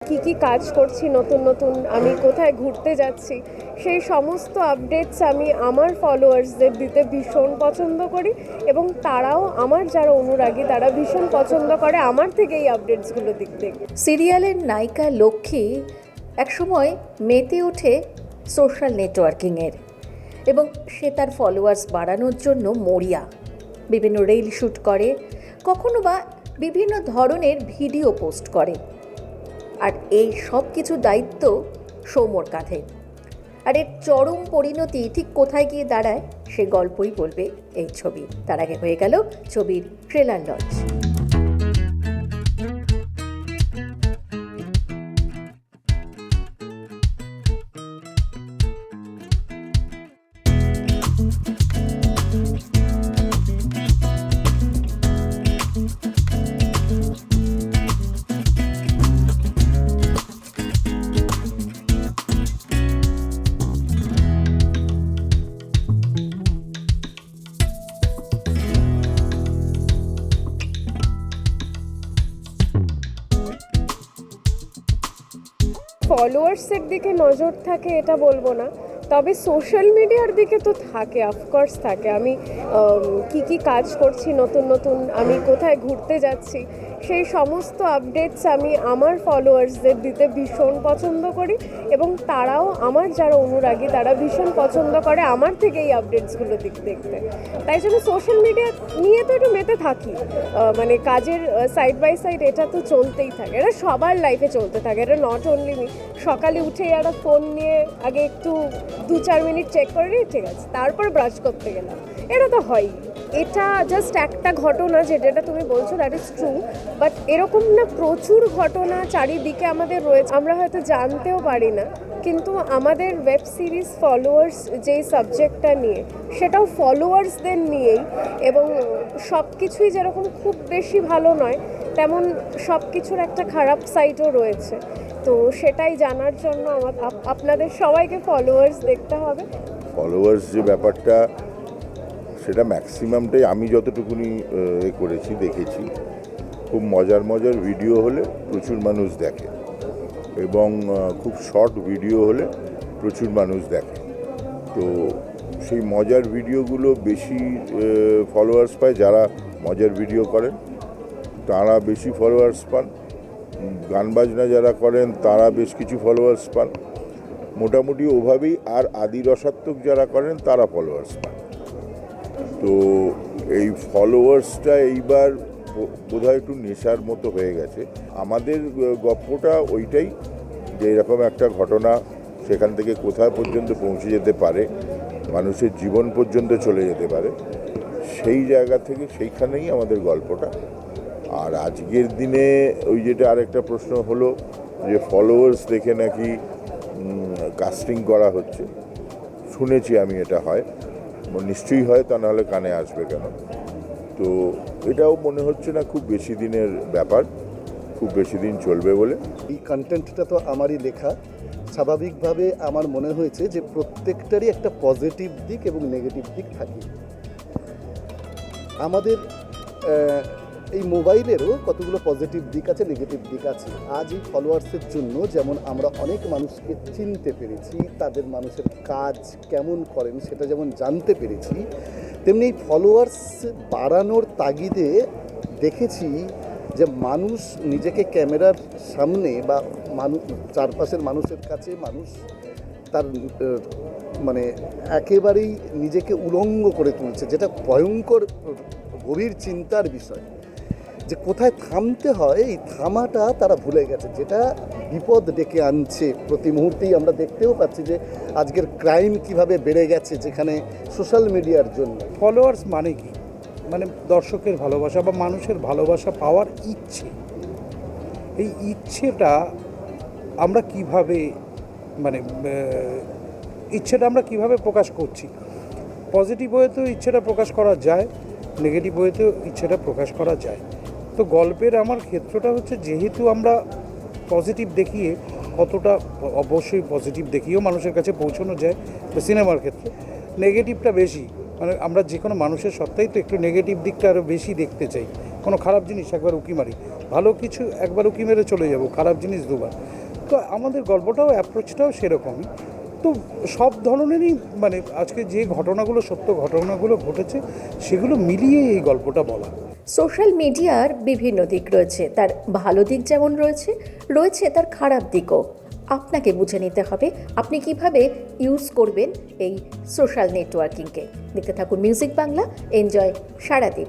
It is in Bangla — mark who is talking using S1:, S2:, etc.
S1: কি কি কাজ করছি, নতুন নতুন, আমি কোথায় ঘুরতে যাচ্ছি, সেই সমস্ত আপডেটস আমি আমার ফলোয়ার্সদের দিতে ভীষণ পছন্দ করি এবং তারাও আমার যারা অনুরাগী, তারা ভীষণ পছন্দ করে আমার থেকে এই আপডেটসগুলো দিক থেকে
S2: সিরিয়ালের নায়িকা লক্ষ্মী একসময় মেতে ওঠে সোশ্যাল নেটওয়ার্কিংয়ের এবং সে তার ফলোয়ার্স বাড়ানোর জন্য মরিয়া, বিভিন্ন রেল শ্যুট করে, কখনো বা বিভিন্ন ধরনের ভিডিও পোস্ট করে। আর এই সব কিছু দায়িত্ব সৌমর কাঁধে। আর এর চরম পরিণতি ঠিক কোথায় গিয়ে দাঁড়ায়, সে গল্পই বলবে এই ছবি। তার আগে হয়ে গেল ছবির ট্রেলার লঞ্চ
S1: ফলোয়ার্সের দিকে নজর থাকে, এটা বলব না। তবে সোশ্যাল মিডিয়ার দিকে তো থাকে অফকোর্স থাকে। আমি কি কি কাজ করছি, নতুন নতুন, আমি কোথায় ঘুরতে যাচ্ছি সেই সমস্ত আপডেটস আমি আমার ফলোয়ার্সদের দিতে ভীষণ পছন্দ করি এবং তারাও আমার যারা অনুরাগী, তারা ভীষণ পছন্দ করে আমার থেকে এই আপডেটসগুলো দিক দেখতে। তাই জন্য সোশ্যাল মিডিয়া নিয়ে তো একটু মেতে থাকি। মানে কাজের সাইড বাই সাইড এটা তো চলতেই থাকে। এটা সবার লাইফে চলতে থাকে। এটা নট অনলি মি সকালে উঠে একটা ফোন নিয়ে আগে একটু দু চার মিনিট চেক করে নিই, ঠিক আছে। তারপর ব্রাশ করতে গেলাম। এটা তো হয়ই। এটা জাস্ট একটা ঘটনা যেটা তুমি বলছো দ্যাট ইজ ট্রু বাট এরকম না প্রচুর ঘটনা চারিদিকে আমাদের রয়েছে। আমরা হয়তো জানতেও পারি না, কিন্তু আমাদের ওয়েব সিরিজ ফলোয়ার্স যেই সাবজেক্টটা নিয়ে, সেটাও ফলোয়ার্সদের নিয়েই, এবং সব কিছুই যেরকম খুব বেশি ভালো নয়, তেমন সব কিছুর একটা খারাপ সাইডও রয়েছে। তো সেটাই জানার জন্য আমার আপ- আপনাদের সবাইকে ফলোয়ার্স দেখতে হবে।
S3: ফলোয়ার্স যে ব্যাপারটা সেটা ম্যাক্সিমামটাই আমি যতটুকুনি এ করেছি, দেখেছি। খুব মজার মজার ভিডিও হলে প্রচুর মানুষ দেখে এবং খুব শর্ট ভিডিও হলে প্রচুর মানুষ দেখে। তো সেই মজার ভিডিওগুলো বেশি ফলোয়ার্স পায় যারা মজার ভিডিও করেন, তারা বেশি ফলোয়ার্স পান। গান বাজনা যারা করেন, তারা বেশ কিছু ফলোয়ার্স পান। মোটামুটি ওভাবেই আর আদি রসাত্মক যারা করেন, তারা ফলোয়ার্স পান। তো এই ফলোয়ার্সটা এইবার বোধহয় একটু নেশার মতো হয়ে গেছে। আমাদের আহ, গপ্পটা ওইটাই যে এরকম একটা ঘটনা সেখান থেকে কোথায় পর্যন্ত পৌঁছে যেতে পারে মানুষের জীবন পর্যন্ত চলে যেতে পারে সেই জায়গা থেকে সেইখানেই আমাদের গল্পটা। আর আজকের দিনে ওই যেটা আরেকটা প্রশ্ন হলো যে ফলোয়ার্স দেখে নাকি কাস্টিং করা হচ্ছে। শুনেছি আমি এটা হয়। নিশ্চয়ই হয় তা নাহলে কানে আসবে কেন? তো এটাও মনে হচ্ছে না খুব বেশি দিনের ব্যাপার, খুব বেশি দিন চলবে বলে।
S4: এই কন্টেন্টটা তো আমারই লেখা। স্বাভাবিকভাবে আমার মনে হয়েছে যে প্রত্যেকটারই একটা পজিটিভ দিক এবং নেগেটিভ দিক থাকে। আমাদের এই মোবাইলেরও কতগুলো পজিটিভ দিক আছে নেগেটিভ দিক আছে। আজ এই ফলোয়ার্সের জন্য যেমন আমরা অনেক মানুষকে চিনতে পেরেছি, তাদের মানুষের কাজ কেমন করেন সেটা যেমন জানতে পেরেছি, তেমনি এই ফলোয়ার্স বাড়ানোর তাগিদে দেখেছি যে মানুষ নিজেকে ক্যামেরার সামনে বা মানুষ চারপাশের মানুষের কাছে মানুষ তার মানে একেবারেই নিজেকে উলঙ্গ করে তুলছে, যেটা ভয়ঙ্কর, গভীর চিন্তার বিষয়। যে কোথায় থামতে হয়, এই থামাটা তারা ভুলে গেছে। যেটা বিপদ ডেকে আনছে প্রতি মুহূর্তেই আমরা দেখতেও পাচ্ছি যে আজকের ক্রাইম কীভাবে বেড়ে গেছে যেখানে সোশ্যাল মিডিয়ার জন্য।
S5: ফলোয়ার্স মানে কি? মানে দর্শকের ভালোবাসা বা মানুষের ভালোবাসা পাওয়ার ইচ্ছে। এই ইচ্ছেটা আমরা কীভাবে মানে ইচ্ছেটা আমরা কীভাবে প্রকাশ করছি? পজিটিভ ওয়েতেও ইচ্ছেটা প্রকাশ করা যায়, নেগেটিভ ওয়েতেও ইচ্ছেটা প্রকাশ করা যায়। তো গল্পের আমার ক্ষেত্রটা হচ্ছে যেহেতু আমরা পজিটিভ দেখিয়ে কতটা অবশ্যই পজিটিভ দেখিয়েও মানুষের কাছে পৌঁছানো যায় তো সিনেমার ক্ষেত্রে নেগেটিভটা বেশি। মানে আমরা যে কোনো মানুষের সত্ত্বেই তো একটু নেগেটিভ দিকটা আরও বেশি দেখতে চাই। কোনো খারাপ জিনিস একবার উঁকি মারি, ভালো কিছু একবার উঁকি মেরে চলে যাব, খারাপ জিনিস দুবার। তো আমাদের গল্পটাও অ্যাপ্রোচটাও সেরকমই। তো সব ধরনেরই মানে আজকে যে ঘটনাগুলো, সত্য ঘটনাগুলো ঘটেছে, সেগুলো মিলিয়ে এই গল্পটা বলা।
S2: সোশ্যাল মিডিয়ার বিভিন্ন দিক রয়েছে। তার ভালো দিক যেমন রয়েছে রয়েছে তার খারাপ দিকও। আপনাকে বুঝে নিতে হবে আপনি কীভাবে ইউজ করবেন এই সোশ্যাল নেটওয়ার্কিংকে দেখতে থাকুন মিউজিক বাংলা এনজয় সারাদিন।